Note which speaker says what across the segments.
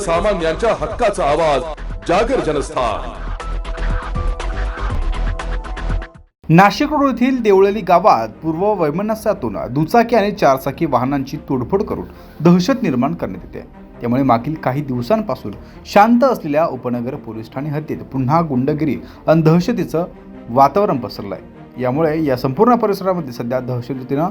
Speaker 1: सर्वसामान्यांच्या हक्काचा आवाज जागर जनस्थान.
Speaker 2: नाशिक रोड येथील देवळली गावात पूर्व वैमनस्यातून दुचाकी आणि चारचाकी वाहनांची तोडफोड करून दहशत निर्माण करण्यात येते. त्यामुळे मागील काही दिवसांपासून शांत असलेल्या उपनगर पोलीस ठाणे हद्दीत पुन्हा गुंडगिरी आणि दहशतीचं वातावरण पसरलं आहे यामुळे या संपूर्ण परिसरामध्ये सध्या दहशतीनं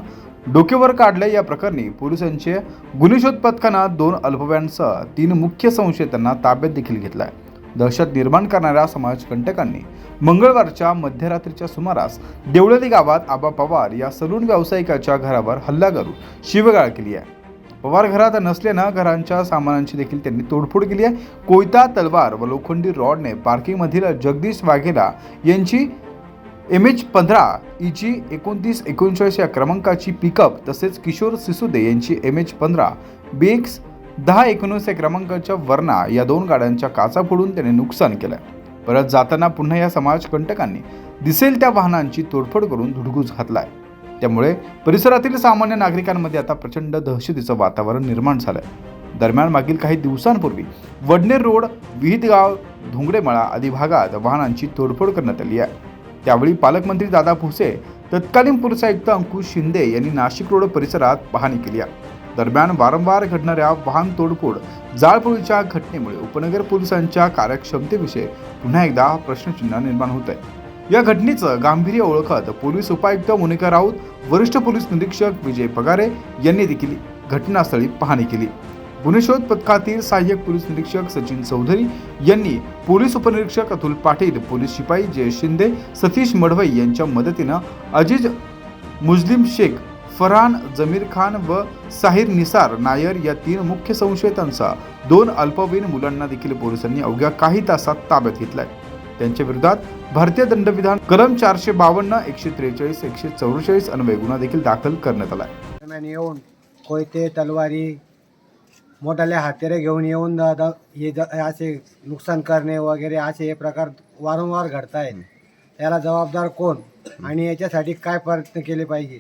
Speaker 2: डोकेवर काढले या प्रकरणी पोलिसांचे गुन्हेशोध पथकानं दोन अल्पवयांसह तीन मुख्य संशयितांना ताब्यात देखील घेतला आहे दहशत निर्माण करणाऱ्या समाजकंटकांनी मंगळवारच्या मध्यरात्रीच्या सुमारास देवळली गावात आबा पवार या सलून व्यावसायिकाच्या घरावर हल्ला करून शिवगाळ केली आहे पवार घरात नसल्यानं घरांच्या सामानांची देखील त्यांनी तोडफोड केली आहे कोयता तलवार व लोखंडी रॉडने पार्किंगमधील जगदीश वाघेला यांची एम एच पंधरा इची एकोणतीस एकोणचाळीस या क्रमांकाची पिकअप तसेच किशोर सिसुदे यांची एम एच पंधरा. बी एक्स दहा एकोणीस या क्रमांकाच्या वर्णा या दोन गाड्यांच्या काचा फोडून त्याने नुकसान केलं. परत जाताना पुन्हा या समाजकंटकांनी दिसेल त्या वाहनांची तोडफोड करून धुडगूस घातलाय. त्यामुळे परिसरातील सामान्य नागरिकांमध्ये आता प्रचंड दहशतीचं वातावरण निर्माण झालंय. दरम्यान मागील काही दिवसांपूर्वी वडनेर रोड विहितगाव धुंगडेमळा आदी भागात वाहनांची तोडफोड करण्यात आली आहे. त्यावेळी पालकमंत्री दादा भुसे तत्कालीन पोलीस आयुक्त अंकुश शिंदे यांनी नाशिक रोड परिसरात पाहणी केली आहे. दरम्यान वारंवार घडणाऱ्या वाहन तोडफोड जाळपोळीच्या घटनेमुळे उपनगर पोलिसांच्या कार्यक्षमतेविषयी पुन्हा एकदा प्रश्नचिन्ह निर्माण होत आहे. या घटनेचं गांभीर्य ओळखत पोलीस उपायुक्त मोनिका राऊत वरिष्ठ पोलीस निरीक्षक विजय पगारे यांनी देखील घटनास्थळी पाहणी केली. गुन्हेशोध पथकातील सहाय्यक पोलीस निरीक्षक सचिन चौधरी यांनी पोलीस उपनिरीक्षक अतुल पाटील पोलीस शिपाई जय शिंदे सतीश मडवई यांच्या मदतीनं अजीज मुस्लिम शेख फरहान जमीर खान व साहिर निसार नायर या तीन मुख्य संशयितांचा दोन अल्पवयीन मुलांना देखील पोलिसांनी अवघ्या काही तासात ताब्यात घेतलाय. त्यांच्या विरोधात भारतीय दंडविधान कलम चारशे बावन्न एकशे त्रेचाळीस एकशे चौवेचाळीस अन्वय गुन्हा देखील दाखल करण्यात आला आहे
Speaker 3: येऊन कोयते तलवारी मोठाले हत्यारे घेऊन येऊन द- द- हे ज- असे नुकसान करणे वगैरे असे हे प्रकार वारंवार घडत आहेत याला जबाबदार कोण? आणि याच्यासाठी काय प्रयत्न केले पाहिजे?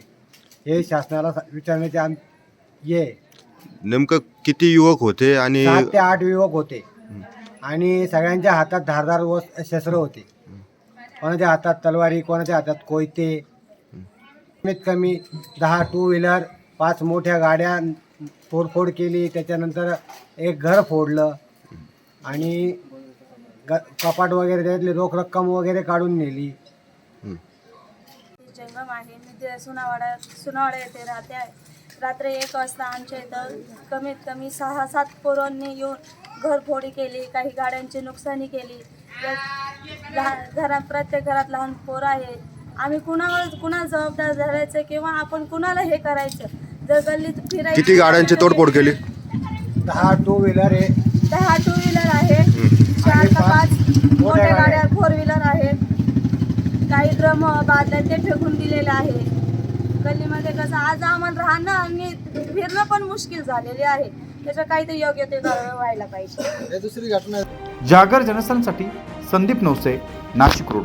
Speaker 3: हे शासनाला सा- विचारण्याचे आम ये.
Speaker 4: नेमकं किती युवक होते आणि
Speaker 3: सात ते आठ युवक होते. आणि सगळ्यांच्या हातात धारदार व शस्त्र होते. कोणाच्या हातात तलवारी कोणाच्या हातात कोयते? कमीत कमी दहा टू व्हीलर पाच मोठ्या गाड्या तोडफोड केली त्याच्यानंतर एक घर फोडलं आणि ग कपाट वगैरे त्यातली रोख रक्कम वगैरे काढून नेली.
Speaker 5: जंगम आहे. मी ते सुनावाडा सुनावाडा येथे राहते आहे. रात्री एक वाजता आमच्या इथं कमीत कमी सहा सात पोरांनी येऊन घरफोडी केली काही गाड्यांची नुकसानी केली. घरात प्रत्येक घरात लहान पोरं आहे आम्ही कुणावर कुणाला जबाबदार धरायचं किंवा आपण कुणाला हे करायचं? जर गल्लीत फिरायचं
Speaker 4: किती गाड्यांची तोडफोड केली?
Speaker 3: दहा टू व्हीलर हे
Speaker 5: दहा टू व्हीलर आहे. चार
Speaker 3: पाच मोठ्या
Speaker 5: गाड्या. फोर व्हीलर आहेत काही ड्रम बादल्या ते फेकून दिलेले आहे. गल्लीमध्ये कसं आज आम्हाला राहणं आणि फिरणं पण मुश्किल झालेले आहे. त्याचं काहीतरी योग्य ते व्हायला पाहिजे.
Speaker 3: दुसरी घटना
Speaker 2: जागर जनस्थानसाठी संदीप नवसे नाशिक रोड.